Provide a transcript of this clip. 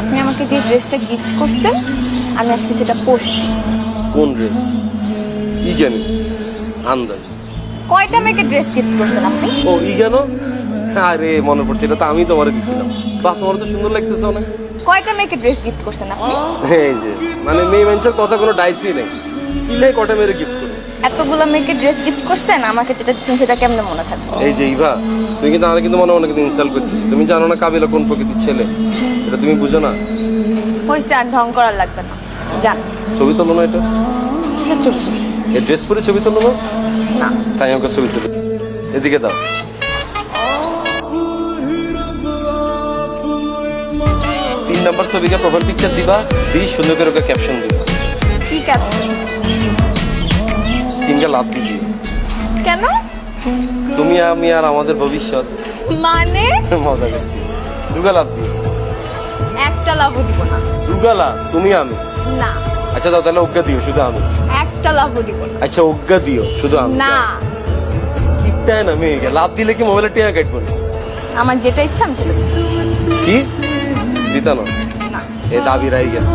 আপনি আমাকে যে ড্রেসটা গিফট করছেন আমি আজকে সেটা পরছি। কোন ড্রেস? ই জানি? আন্দাজ। কয়টা মেয়েকে ড্রেস গিফট করছেন আপনি? ও ই কেন আরে মনে পড়ছে এটা তো আমি তোমারে দিছিলাম। বাহ তোমার তো সুন্দর লাগতেছে অনেক। কয়টা মেয়েকে ড্রেস গিফট করছেন আপনি? এই যে মানে মেয়ে মানুষের কথা কোনো ডাইসই নেই। কি নাই কটা মেরে গিফট এতগুলো মেয়েকে ড্রেস গিফট করছেন আমাকে যেটা দিচ্ছেন সেটা কেমনে মনে থাকবে? এই যে ইভা তুমি কিন্তু আমার কিন্তু মনে মনে কিন্তু ইনস্টল করতেছো। তুমি জানো না কাবিলা কোন প্রকৃতির ছেলে? এটা তুমি বুঝো না? হয়েছে আর ঢং করার লাগবে না। যান। ছবি তোলো না এটা। কিসের ছবি? এই ড্রেস পরে ছবি তোলো না? না। তাই আমাকে ছবি তুলে। এদিকে দাও। তিন নাম্বার ছবিকে প্রোফাইল পিকচার দিবা দিয়ে সুন্দর করে ওকে ক্যাপশন দিবা। কি ক্যাপ্টেন তিনটা লাভ দিবি কেন? তুমি আমি আর আমাদের ভবিষ্যৎ। মানে? মজা করছি। দুগা লাভ দিও। একটা লাভও দিব না। দুগা লাভ তুমি আমি। না। আচ্ছা দাও তাহলে অজ্ঞা দিও শুধু আমি। একটা লাভও দিব না। আচ্ছা অজ্ঞা দিও শুধু আমি। না। কিপটায় না মেয়েকে লাভ দিলে কি মোবাইলের টিয়া কাটবো না? আমার যেটা ইচ্ছা আমি সেটা কি? দিতা না। এ দাবি রাই গেল